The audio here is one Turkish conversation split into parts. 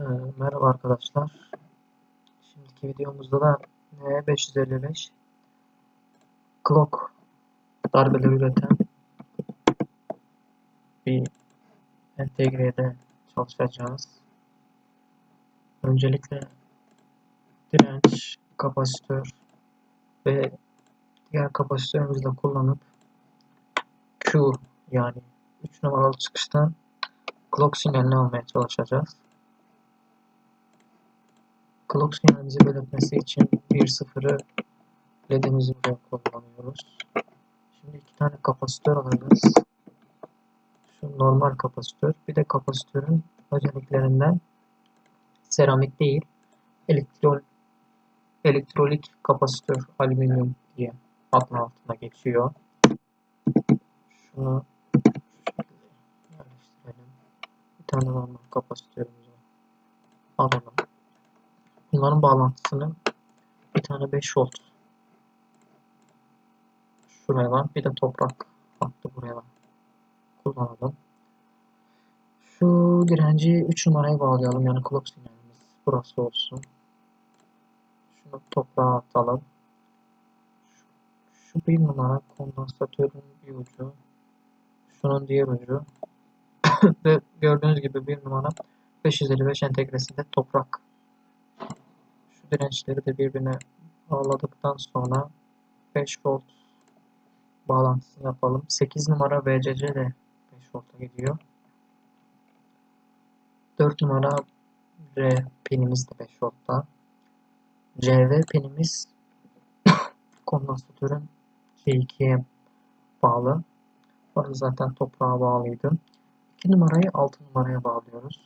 Ee, merhaba arkadaşlar. Şimdiki videomuzda da N555 clock darbeleri üreten bir entegrede çalışacağız. Öncelikle direnç, kapasitör ve diğer kapasitörümüzle kullanıp Q yani 3 numaralı çıkıştan clock sinyalini almaya çalışacağız. Clock sinyalimizi belirtmesi için 1-0'ı ledimizi buraya kullanıyoruz. Şimdi iki tane kapasitör alacağız. Şu normal kapasitör. Bir de kapasitörün özelliklerinden seramik değil elektrol elektrolik kapasitör alüminyum diye adlı altına geçiyor. Şunu yerleştirelim. Bir tane normal kapasitörümüzü alalım. Bunların bağlantısını bir tane 5 volt şuraya var. Bir de toprak hattı buraya var. Kullanalım. Şu direnci 3 numaraya bağlayalım. Yani clock sinyalimiz burası olsun. Şunu toprağa atalım. Şu bir numara kondansatörün bir ucu. Şunun diğer ucu. Ve gördüğünüz gibi bir numara 555 entegresinde toprak şu dirençleri de birbirine bağladıktan sonra 5 volt bağlantısını yapalım. 8 numara VCC de 5 volta gidiyor. 4 numara R pinimiz de 5 voltta. CV pinimiz kondansatörün C2'ye bağlı. Orada zaten toprağa bağlıydı. 2 numarayı 6 numaraya bağlıyoruz.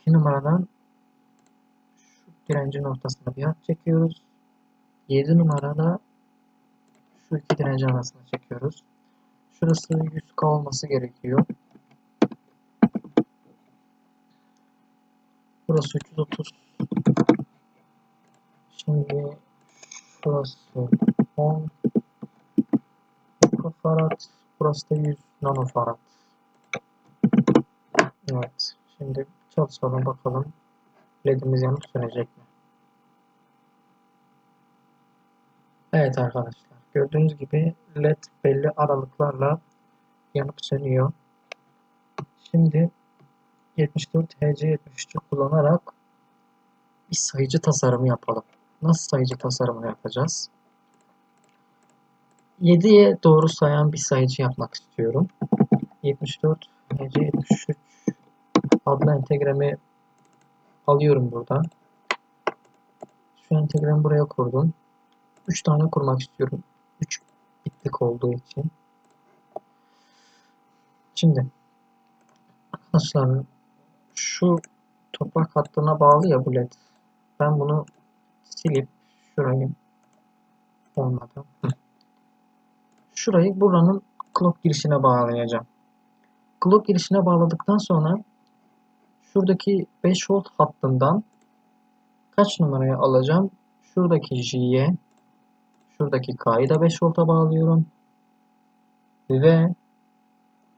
2 numaradan direncin ortasına bir hat çekiyoruz. 7 numarada şu iki direncin arasına çekiyoruz. Şurası 100K olması gerekiyor. Burası 330. Şimdi şurası 10 mikrofarad. Burası da 100 nanofarad. Evet. Şimdi çalışalım bakalım. LED'imiz yanıp sönecek mi? Evet arkadaşlar. Gördüğünüz gibi LED belli aralıklarla yanıp sönüyor. Şimdi 74 HC73'ü kullanarak bir sayıcı tasarımı yapalım. Nasıl sayıcı tasarımını yapacağız? 7'ye doğru sayan bir sayıcı yapmak istiyorum. 74 HC73 adlı entegremi alıyorum buradan. Şu entegremi buraya kurdum. 3 tane kurmak istiyorum. 3 bitlik olduğu için. Şimdi arkadaşlar şu toprak hattına bağlı ya bu led. Ben bunu silip şurayı olmadı. Şurayı buranın clock girişine bağlayacağım. Clock girişine bağladıktan sonra şuradaki 5 volt hattından kaç numaraya alacağım? Şuradaki J'ye şuradaki K'yı da 5 volta bağlıyorum. Ve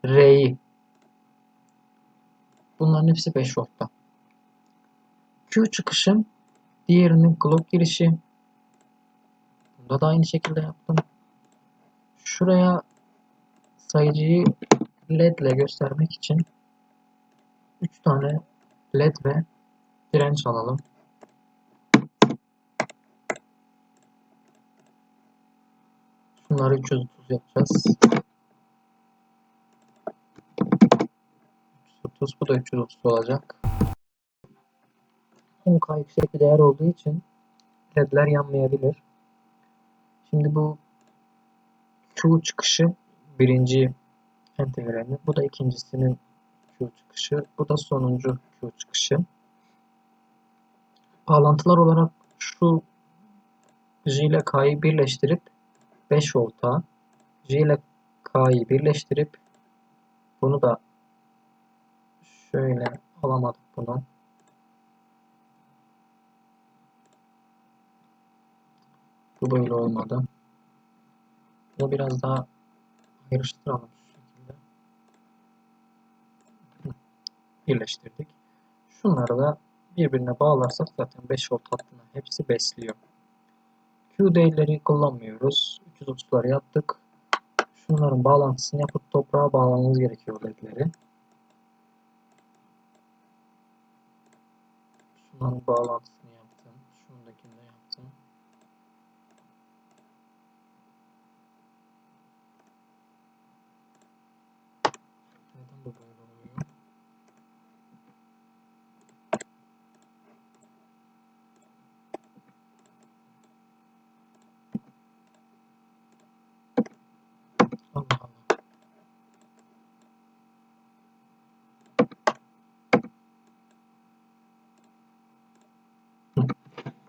R'yi bunların hepsi 5 voltta. Q çıkışım diğerinin clock girişi bunda da aynı şekilde yaptım. Şuraya sayıcıyı led ile göstermek için 3 tane led ve direnç alalım. Bunları 330 yapacağız. 330 bu da 330 olacak. 10K yüksek bir değer olduğu için ledler yanmayabilir. Şimdi bu Q çıkışı birinci entegrenin. Bu da ikincisinin Q çıkışı. Bu da sonuncu Q çıkışı. Bağlantılar olarak şu J ile K'yı birleştirip 5 volta J ile K'yı birleştirip bunu da şöyle alamadık bunu. Bu böyle olmadı. Bunu biraz daha ayrıştıralım şu şekilde. Birleştirdik. Şunları da birbirine bağlarsak zaten 5 volt hattını hepsi besliyor. Q değerleri kullanmıyoruz. 330'ları yaptık. Şunların bağlantısını yapıp toprağa bağlamamız gerekiyor ledleri. Şunların bağlantısını yaptım. Şundakini de yaptım. Neden bu böyle oluyor? Allah Allah. Hı.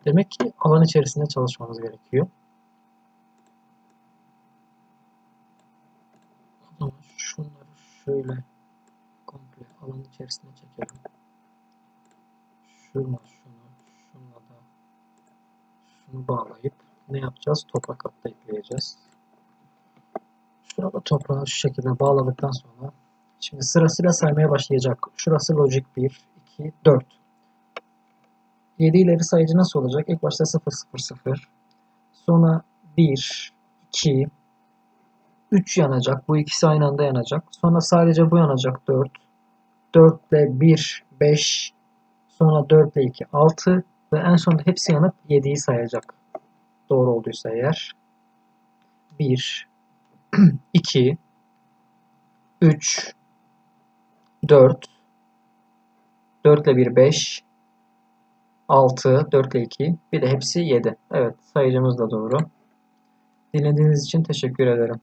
Demek ki alan içerisinde çalışmamız gerekiyor. Şunları şöyle komple alan içerisine çekelim. Şuna şunu, şuna da şunu bağlayıp ne yapacağız? Toprak hattı ekleyeceğiz. Şurada toprağı şu şekilde bağladıktan sonra şimdi sırasıyla saymaya başlayacak. Şurası logic 1, 2, 4. 7 ileri sayıcı nasıl olacak? İlk başta 0, 0, 0. Sonra 1, 2, 3 yanacak. Bu ikisi aynı anda yanacak. Sonra sadece bu yanacak 4. 4 ile 1, 5. Sonra 4 ile 2, 6. Ve en sonunda hepsi yanıp 7'yi sayacak. Doğru olduysa eğer. 1, 2, 3, 4, 4 ile 1, 5, 6, 4 ile 2, bir de hepsi 7. Evet sayıcımız da doğru. Dinlediğiniz için teşekkür ederim.